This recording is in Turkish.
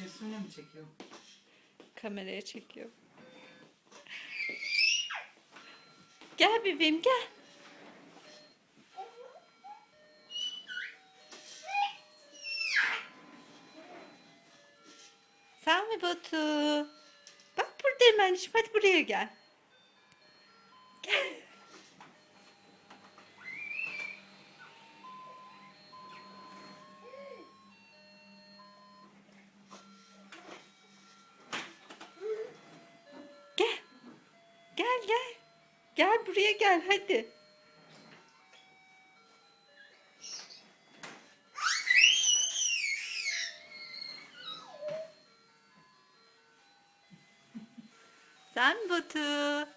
Resmini mi çekiyor? Kameraya çekiyor. Gel bebeğim gel. Sen mi Batu? Bak buradayım anneciğim. Hadi buraya. Gel. Gel. Gel gel. Gel buraya gel hadi. Sen Batu.